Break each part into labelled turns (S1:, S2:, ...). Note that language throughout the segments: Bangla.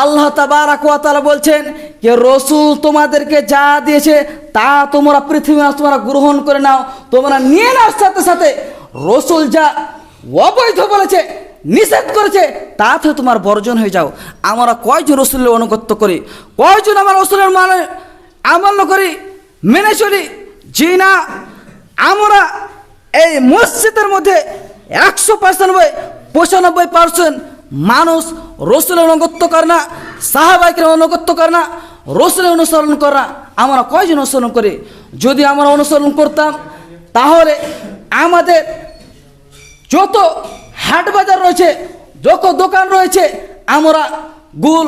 S1: আল্লাহ তাবারাকালা বলছেন যে রসুল তোমাদেরকে যা দিয়েছে তা তোমরা পৃথিবী তোমরা গ্রহণ করে নাও, তোমরা নিয়ে নাও সাথে সাথে। রসুল যা অবৈধ বলেছে, নিষেধ করেছে তা থেকে তোমার বর্জন হয়ে যাও। আমরা কয়জন রসুলের অনুগত্য করি? কয়জন আমার রসুলের মানে আমল করি, মেনে চলি? জি না, আমরা এই মসজিদের মধ্যে একশো পার্সেন্ট পঁচানব্বই পার্সেন্ট মানুষ রসুলের অনুগত্য করে না, সাহাবাইকের অনুগত্য করে না, রসুলের অনুসরণ করে আমরা কয়জন অনুসরণ করি? যদি আমরা অনুসরণ করতাম, তাহলে আমাদের যত হাট বাজার রয়েছে, যত দোকান রয়েছে, আমরা গুল,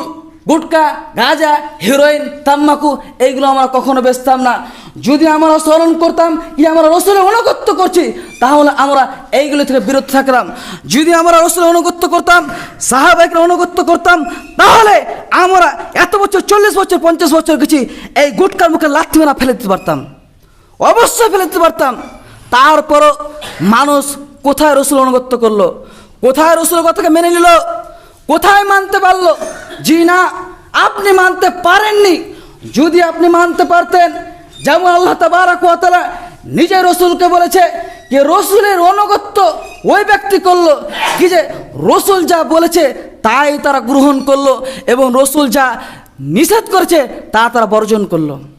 S1: গুটকা, গাঁজা হিরোইন তাম্বাকু এইগুলো আমরা কখনো বেচতাম না। যদি আমরা স্মরণ করতাম কি আমরা রসুলের অনুগত্য করছি, তাহলে আমরা এইগুলো থেকে বিরত থাকতাম। যদি আমরা রসুলের অনুগত্য করতাম সাহাবাইকের অনুগত্য করতাম, তাহলে আমরা এত বছর, চল্লিশ বছর, পঞ্চাশ বছর গেছি, এই গুটকার মুখে লাথি মেরা ফেলে দিতে পারতাম। অবশ্যই ফেলে দিতে পারতাম। তারপরও মানুষ কোথায় রসুল অনুগত্য করল? কোথায় রসুল কথাকে মেনে নিল? কোথায় মানতে পারল? জি না, আপনি মানতে পারেননি। যদি আপনি মানতে পারতেন যেমন আল্লাহ তাবারাকালা নিজে রসুলকে বলেছে যে রসুলের অনুগত্য ওই ব্যক্তি করল। কি যে রসুল যা বলেছে তাই তারা গ্রহণ করল এবং রসুল যা নিষেধ করেছে তা তারা বর্জন করল।